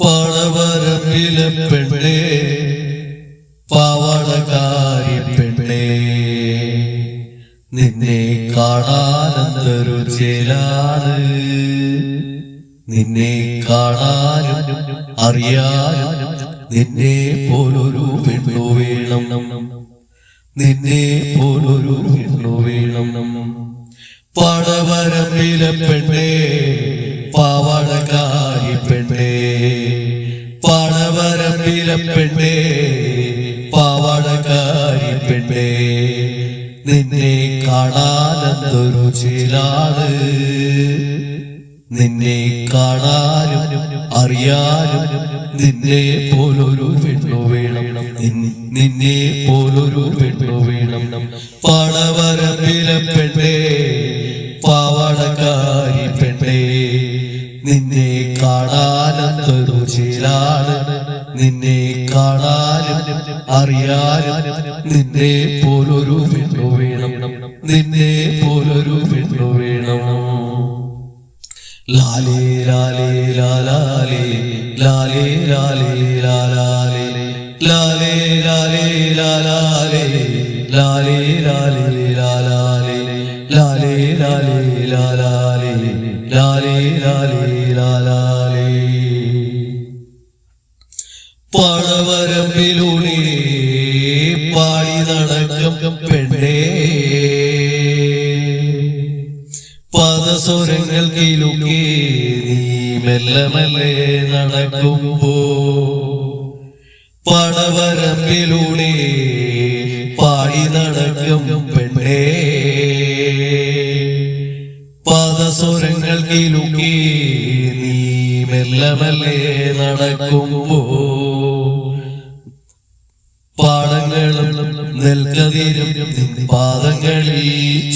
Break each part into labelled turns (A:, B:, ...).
A: പാടവരമ്പിലെ പെണ്ണേ പാവടകാരി പെണ്ണേ നിന്നെ കാണാനെന്തൊരു ചേലാണ്. നിന്നെ കാണാനും അറിയാനും നിന്നെ പോലൊരു പെണ്ണു വേണം. നിന്നെ പോലൊരു പെണ്ണു വേണം. പടവരമ്പിലെ പെണ്ണേ പാവടകാരി പെണ്ണേ പടവരമ്പിലെ പെണ്ണേ പാവാടക്കാരി പെണ്ണേ നിന്നെ കാണാനെന്തൊരു ചേലാണ്. നിന്നെ കാണാനും അറിയാനും നിന്നെ പോലൊരു പെണ്ണു വേണം. നിന്നെ പോലൊരു പെണ്ണു വേണം. പടവരമ്പിലെ പെണ്ണേ പാവടക്കാരി പെണ്ണേ നിന്നെ കാണാനെന്തൊരു ചേലാണ് നിന്നെ കാണാനും അറിയാനും. നിന്നെ പോലൊരു പെണ്ണു വേണം. നിന്നെ പോലൊരു പെണ്ണു വേണം. ലാലേ ലാലേ ലാലാലേ ലാലേ ലാലേ ലാലാലേ ലാലേ ലാലേ ലാലാലേ ലാലേ ലാലേ ലാലാ ലാലേ പടവരമ്പിലൂടെ പാടി നടക്കും പെണ്ണേ. പദസ്വരങ്ങൾ കിലുക്കി നീ മെല്ലെ മെല്ലെ നടക്കുമ്പോ. പടവരമ്പിലൂടെ പാടി നടക്കും പെണ്ണേ. പദസ്വരങ്ങൾ കിലുക്കി നീ മെല്ലെ മെല്ലെ നടക്കുമ്പോ. നിൻ പാദങ്ങളിൽ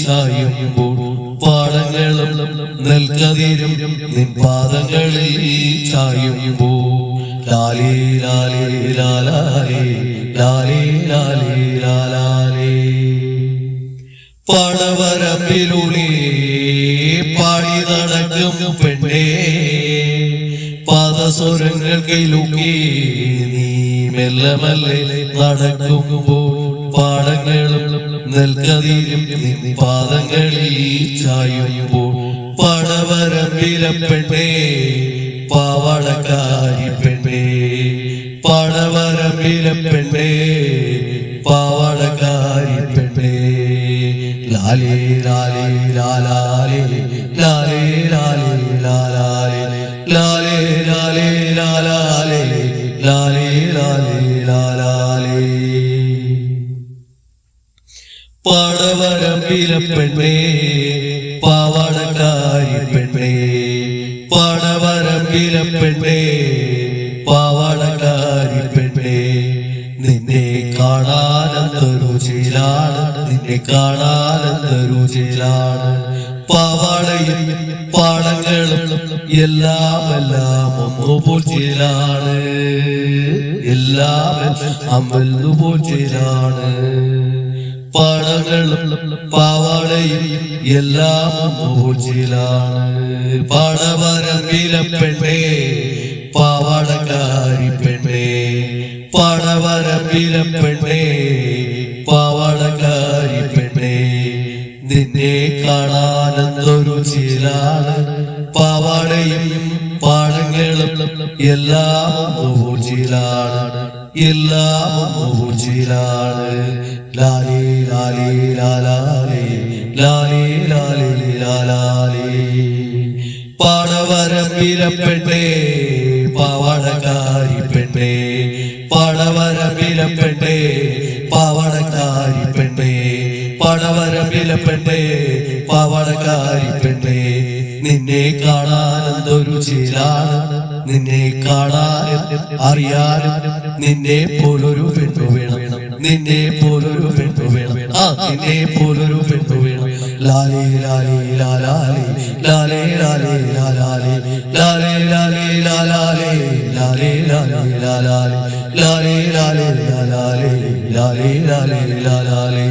A: ചായുമ്പോൾ പാടങ്ങളും നെൽക്കതിരും നിൻ പാദങ്ങളിൽ ചായുമ്പോൾ. ലാലേ ലാലേ ലാലാലേ ലാലേ ലാലേ ലാലാലേ. പടവരപ്പിലൂടെ പാടി നടക്കും പെണ്ണേ പാദസ്വരങ്ങൾ കയ്യിലൂക്കി നീ മെല്ലെ മെല്ലെ നടക്കുമ്പോൾ. പാടങ്ങളും നെൽക്കതിരും നിൻ പാദങ്ങളിൽ ചായുമ്പോൾ പടവരമ്പിലപ്പെട്ടേ പാവടക്കാരി പെണ്ണേ പടവരമ്പിലപ്പെട്ടേ പാവടക്കാരി പെണ്ണേ. ലാലേ ലാലേ ലാലാലേ ലാലേ ലാലേ ലാലാലേ ലാലേ ലാലേ ലാലാലേ ലാലേ ലാലേ ലാലാലേ പടവരമ്പിലെ പെണ്ണേ പാവാടക്കാരി പെണ്ണേ. പടവരമ്പിലെ പെണ്ണേ പാവാടക്കാരി പെണ്ണേ. നിന്നെ കാണാനെന്തൊരു ചിലാണ് നിന്നെ കാണാനെന്തൊരു ചിലാണ് പാവാടയും പാടങ്ങളും എല്ലാം എല്ലാം ഒന്നുപോൽ ചേലാണ്. എല്ലാം അമ്പല്ലുപോൽ ചേലാണ്. പാടങ്ങളും പാവാടയും എല്ലാം മൂച്ചിലാണ് പാടവരമ്പിലെ പെണ്ണേ പാവാടക്കാരി പെണ്ണേ. പാടവരമ്പിലെ പെണ്ണേ പാവാടക്കാരി പെണ്ണേ. നിന്നെ കാണാനെന്തൊരു ചിലാണ്. പാവാടയും പാടങ്ങളും എല്ലാം എല്ലാം പൂജിലാണ് ലാലേ ലാലേ ലാലാലേ ലാലേ ലാലേ ലാലാലേ. പാടവരമ്പിലെ പെണ്ണേ പാവാടക്കാരി പെണ്ണേ പാടവരമ്പിലെ പെണ്ണേ പാവാടക്കാരി പെണ്ണേ പാടവരമ്പിലെ പെണ്ണേ പെണ്ണേ നിന്നെ കാണാനെന്തൊരു ചിലാണ്. നിന്നെ കാണാനും അറിയാനും നിന്നെ പോലൊരു പെണ്ണു വേണം. നിന്നെ പോലൊരു പെണ്ണു വേണം. ആ നിന്നെ പോലൊരു പെണ്ണു വേണം. ലാലേ ലാലേ ലാലാലേ ലാലേ ലാലേ ലാലാലേ ലാലേ ലാലേ ലാലാലേ ലാലേ ലാലേ ലാലാലേ ലാലേ ലാലേ ലാലാലേ ലാലേ ലാലേ ലാലാലേ.